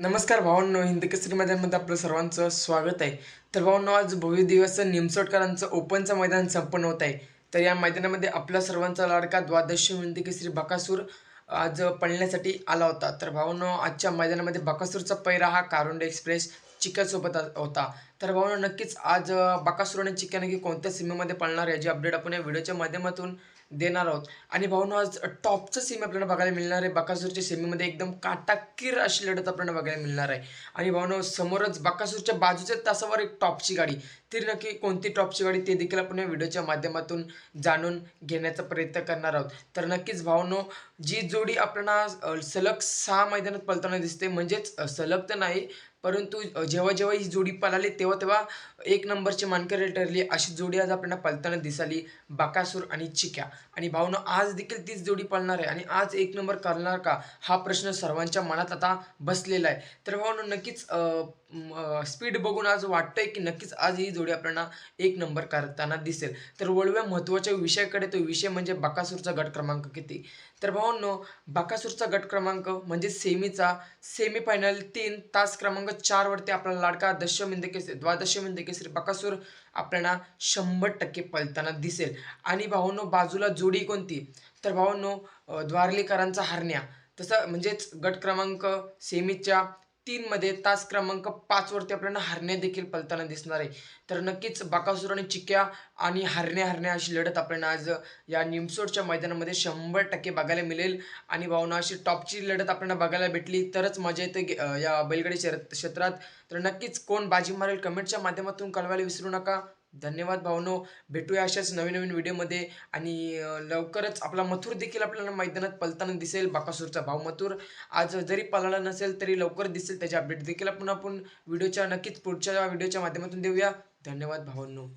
नमस्कार भावांनो हिंदी केसरी मैदानमध्ये आपलं सर्वांचं स्वागत आहे. तर भावांनो आज भव्य दिवस निमसोडकरांचं ओपनचं मैदान संपन्न होत आहे. तर या मैदानामध्ये आपला सर्वांचा लाडका द्वादश हिंदी केसरी बकासूर आज पळण्यासाठी आला होता. तर भावांनो आजच्या मैदानामध्ये बकासूरचा पैरा हा कारुंडे एक्सप्रेस चिक्यासोबत होता. तर भाऊ नक्कीच आज अं, बकासूर आणि चिक्या नक्की कोणत्या सीमेमध्ये पळणार याची अपडेट आपण या व्हिडिओच्या माध्यमातून देणार आहोत. आणि भाऊनो आज टॉपचं सेमी आपल्याला बघायला मिळणार आहे. बकासूरच्या सेमीमध्ये एकदम काटाकीर अशी लढत आपल्याला बघायला मिळणार आहे. आणि भाऊनो समोरच बकासूरच्या बाजूच्या तासावर एक टॉपची गाडी. ती नक्की कोणती टॉपची गाडी ते देखील आपण या व्हिडिओच्या माध्यमातून जाणून घेण्याचा प्रयत्न करणार आहोत. तर नक्कीच भावनो जी जोडी आपल्याला सलग सहा मैदानात पळताना दिसते म्हणजेच सलग तर नाही परंतु जेव्हा जेव्हा ही जोडी पळाली तेव्हा तेव्हा एक नंबरची मानकरी ठरली अशी जोडी आज आपल्याला पळताना दिसाली बाकासूर आणि चिक्या. आणि भावनो आज देखील तीच जोडी पळणार आहे आणि आज एक नंबर करणार का हा प्रश्न सर्वांच्या मनात आता बसलेला आहे. तर भावनो नक्कीच स्पीड बघून आज वाटतंय की नक्कीच आज ही जोडी आपल्याला एक नंबर करताना दिसेल. तर वळव्या महत्त्वाच्या विषयाकडे. तो विषय म्हणजे बकासूरचा गट क्रमांक किती? तर भावांनो बकासूरचा गट क्रमांक म्हणजे सेमीचा. सेमी फायनल तीन तास क्रमांक चारवरती आपला लाडका दशमिंद केसरी द्वादशमिंद केसरी बकासूर आपल्याला शंभर टक्के पळताना दिसेल. आणि भावांनो बाजूला जोडी कोणती? तर भावांनो द्वारलीकरांचा हरण्या. तसं म्हणजेच गट क्रमांक सेमीच्या तीनमध्ये तास क्रमांक पाचवरती आपल्याला हरण्या देखील पलताना दिसणार आहे. तर नक्कीच बाकासूर आणि चिक्या आणि हरण्या हरण्या अशी लढत आपल्याला आज या निमसोडच्या मैदानामध्ये शंभर टक्के बघायला मिळेल. आणि भावना अशी टॉपची लढत आपल्याला बघायला भेटली. तरच मजा येते गे- या बैलगाडी क्षेत्रात. तर नक्कीच कोण बाजी मारेल कमेंटच्या माध्यमातून कळवायला विसरू नका. धन्यवाद भावनो. भेटूया अशाच नवीन नवीन व्हिडिओमध्ये. आणि लवकरच आपला मथुर देखील आपल्याला मैदानात पलताना दिसेल बाकासूरचा भाव मथुर. आज जरी पळाला नसेल तरी लवकर दिसेल त्याचे अपडेट देखील आपण आपण व्हिडिओच्या नक्कीच पुढच्या व्हिडिओच्या माध्यमातून देऊया. धन्यवाद भावांनो.